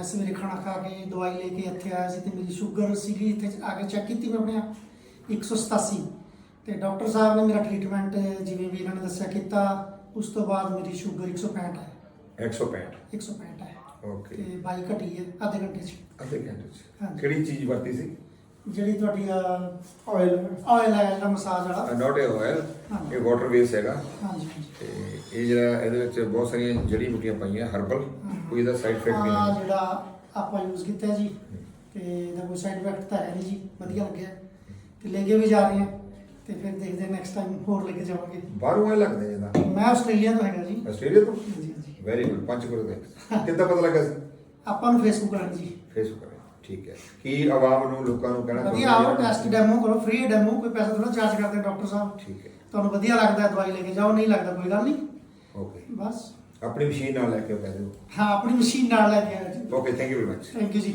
ਮੈਂ ਸਵੇਰੇ ਖਾਣਾ ਖਾ ਕੇ ਦਵਾਈ ਲੈ ਕੇ ਇੱਥੇ ਆਇਆ ਸੀ ਤੇ ਮੇਰੀ ਸ਼ੂਗਰ ਸੀਗੀ ਇੱਥੇ ਆ ਕੇ ਚੈੱਕ ਕੀਤੀ ਮੈਂ ਆਪਣੇ ਆਪ। 187 ਤੇ ਡਾਕਟਰ ਸਾਹਿਬ ਨੇ ਮੇਰਾ ਟ੍ਰੀਟਮੈਂਟ ਜਿਵੇਂ ਵੀ ਇਹਨਾਂ ਨੇ ਦੱਸਿਆ ਕੀਤਾ। ਉਸ ਤੋਂ ਬਾਅਦ ਮੇਰੀ ਸ਼ੂਗਰ 165 ਹੈ 165 165 ਹੈ ਓਕੇ। ਤੇ ਬਾਈ ਘਟੀ ਹੈ ਅੱਧੇ ਘੰਟੇ 'ਚ। ਅੱਧੇ ਘੰਟੇ ਚ। ਕਿਹੜੀ ਚੀਜ਼ ਵਰਤੀ ਸੀ? ਜਿਹੜੀ ਤੁਹਾਡੀ ਆਇਲ ਆਇਲ ਹੈ ਜਿਹੜਾ ਮਸਾਜ ਵਾਲਾ। Not a oil. ਇਹ ਵਾਟਰ ਬੇਸ ਹੈਗਾ। ਹਾਂਜੀ ਤੇ ਇਹ ਜਿਹੜਾ ਇਹਦੇ ਵਿੱਚ ਬਹੁਤ ਸਾਰੀਆਂ ਜੜੀ ਬੂਟੀਆਂ ਪਾਈਆਂ ਹਰਬਲ ਕੋਈ ਇਹਦਾ ਸਾਈਡ ਇਫੈਕਟ ਨਹੀਂ ਆ ਹੈ। ਜਿਹੜਾ ਆਪਾਂ ਯੂਜ਼ ਕੀਤਾ ਜੀ ਤੇ ਇਹਦਾ ਕੋਈ ਸਾਈਡ ਇਫੈਕਟ ਤਾਂ ਹੈ ਨਹੀਂ ਜੀ ਵਧੀਆ ਲੱਗਿਆ। ਤੇ ਲੈ ਕੇ ਵੀ ਜਾ ਰਹੇ ਹਾਂ ਤੇ ਫਿਰ ਦੇਖਦੇ ਨੈਕਸਟ ਟਾਈਮ ਹੋਰ ਲੈ ਕੇ ਜਾਵਾਂਗੇ। ਬਾਹਰੋਂ ਇਹ ਲੱਗਦਾ ਜਿਹਦਾ ਮੈਂ ਆਸਟ੍ਰੇਲੀਆ ਤੋਂ ਹੈਗਾ ਜੀ। ਆਸਟ੍ਰੇਲੀਆ ਤੋਂ? ਹਾਂਜੀ ਹਾਂਜੀ। ਵੈਰੀ ਗੁੱਡ ਪੰਚਕੂਲਾ ਤੋਂ ਕਿੱਦਾਂ ਪਤਾ ਲੱਗਾ ਸੀ? ਆਪਾਂ ਨੂੰ ਫੇਸਬੁੱਕ ਆਂ ਜੀ। ਫੇਸਬੁੱਕ ਤੇ ਠੀਕ ਹੈ। ਕੀ ਆਵਾਮ ਨੂੰ ਲੋਕਾਂ ਨੂੰ ਕਹਿਣਾ ਵਧੀਆ ਆਓ ਟੈਸਟ ਡੈਮੋ ਕਰੋ ਫ੍ਰੀ ਡੈਮੋ ਕੋਈ ਪੈਸਾ ਥੋੜਾ ਚਾਰਜ ਕਰਦੇ ਡਾਕਟਰ ਸਾਹਿਬ। ਠੀਕ ਹੈ। ਤੁਹਾਨੂੰ ਵਧੀਆ ਲੱਗਦਾ ਦਵਾਈ ਲੈ ਕੇ ਜਾਓ ਨਹੀਂ ਲੱਗਦਾ ਕੋਈ ਗੱਲ ਨਹੀਂ। ਓਕੇ ਬਸ। ਆਪਣੀ ਮਸ਼ੀਨ ਨਾਲ ਲੈ ਕੇ ਕਹਿ ਦਿਓ ਹਾਂ ਆਪਣੀ ਮਸ਼ੀਨ ਨਾਲ ਲੈ ਕੇ ਆਇਆ ਜੀ। Okay thank you very much thank you ਜੀ।